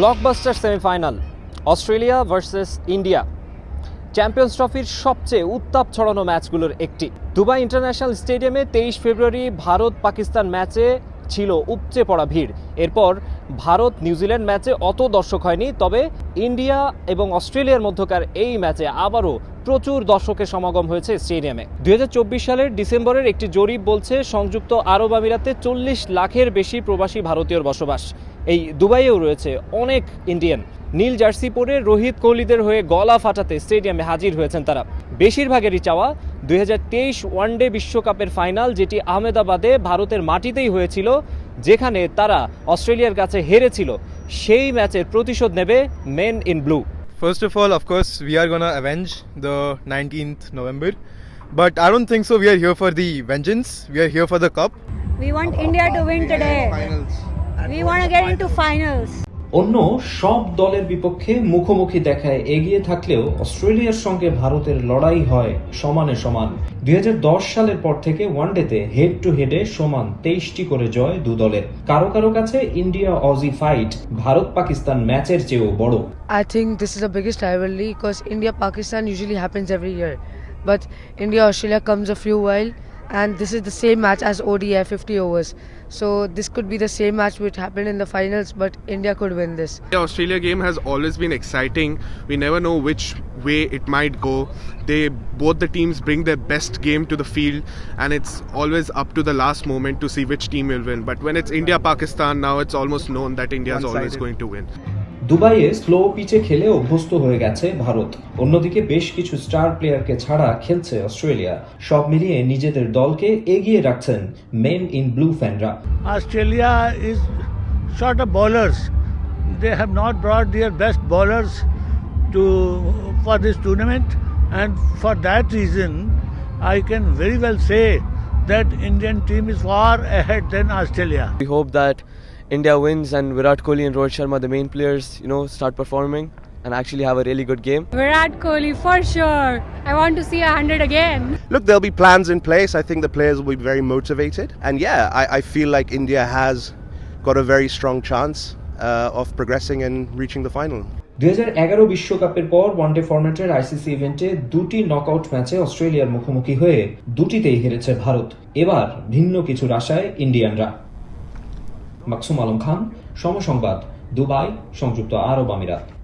Blockbuster semifinal Australia versus India champions ট্রফির সবচেয়ে উত্তাপ ছড়ানো ম্যাচগুলোর একটি। দুবাই ইন্টারন্যাশনাল স্টেডিয়ামে তেইশ ফেব্রুয়ারি ভারত পাকিস্তান ম্যাচে ছিল উপচে পড়া ভিড়। এরপর ভারত নিউজিল্যান্ড ম্যাচে অত দর্শক হয়নি, তবে ইন্ডিয়া এবং অস্ট্রেলিয়ার মধ্যকার এই ম্যাচে আবারও প্রচুর দর্শকের সমাগম হয়েছে স্টেডিয়ামে। দুই হাজার চব্বিশ সালের ডিসেম্বরের একটি জরিপ বলছে, সংযুক্ত আরব আমিরাতে চল্লিশ লাখের বেশি প্রবাসী ভারতীয়র বসবাস। এই দুবাইয়েও রয়েছে অনেক ইন্ডিয়ান। নীল জার্সি পরে রোহিত কোহলিদের হয়ে গলা ফাটাতে স্টেডিয়ামে হাজির হয়েছেন তারা। বেশিরভাগেরই চাওয়া, দুই ওয়ানডে বিশ্বকাপের ফাইনাল, যেটি আহমেদাবাদে ভারতের মাটিতেই হয়েছিল, যেখানে তারা অস্ট্রেলিয়ার কাছে হেরেছিল, সেই ম্যাচের প্রতিশোধ নেবে men in blue First of all, of course, we are gonna avenge the 19th November. But I don't think so. We are here for the vengeance. We are here for the cup. We want India to win today. Finals. We want to get into finals. অন্য সব দলের বিপক্ষে মুখোমুখি দেখায় এগিয়ে থাকলেও অস্ট্রেলিয়ার সঙ্গে ভারতের লড়াই হয় সমানে সমান দুই হাজার দশ সালের পর থেকে ওয়ানডেতে হেড টু হেডে সমান তেইশটি করে জয় দু দলের কারও কারও কাছে India Aussie fight, Bharat Pakistan ম্যাচের চেয়েও বড় I think this is the biggest rivalry because India Pakistan usually happens every year. But India Australia comes a few while and this is the same match as ODI 50 overs. So this could be the same match which happened in the finals but India could win this. The Australia game has always been exciting. We never know which way it might go. They both the teams bring their best game to the field, and it's always up to the last moment to see which team will win. But when it's India Pakistan, now it's almost known that India is always going to win. দুবাইয়ে slow পিচে খেলে অভ্যস্ত হয়ে গেছে ভারত অন্যদিকে বেশ কিছু star প্লেয়ারকে ছাড়া খেলছে অস্ট্রেলিয়া সব মিলিয়ে নিজেদের দলকে এগিয়ে রাখছেন মেন ইন ব্লু ফ্যানরা Australia is short of bowlers. They have not brought their best bowlers to for this tournament, and for that reason, I can very well say that Indian team is far ahead than Australia. We hope that India wins and Virat Kohli and Rohit Sharma, the main players, you know, start performing and actually have a really good game. Virat Kohli for sure. I want to see a hundred again. Look, there'll be plans in place. I think the players will be very motivated. And yeah, I, I feel like India has got a very strong chance uh, of progressing and reaching the final. দুই বিশ্বকাপের পর one day ফরম্যাটের ICC ইভেন্টে দুটি knockout ম্যাচে অস্ট্রেলিয়ার মুখোমুখি হয়ে দুটিতেই হেরেছে ভারত এবার ভিন্ন কিছুর আশায় ইন্ডিয়ানরা মাকসুম আলম খান সমসংবাদ দুবাই সংযুক্ত আরব আমিরাত।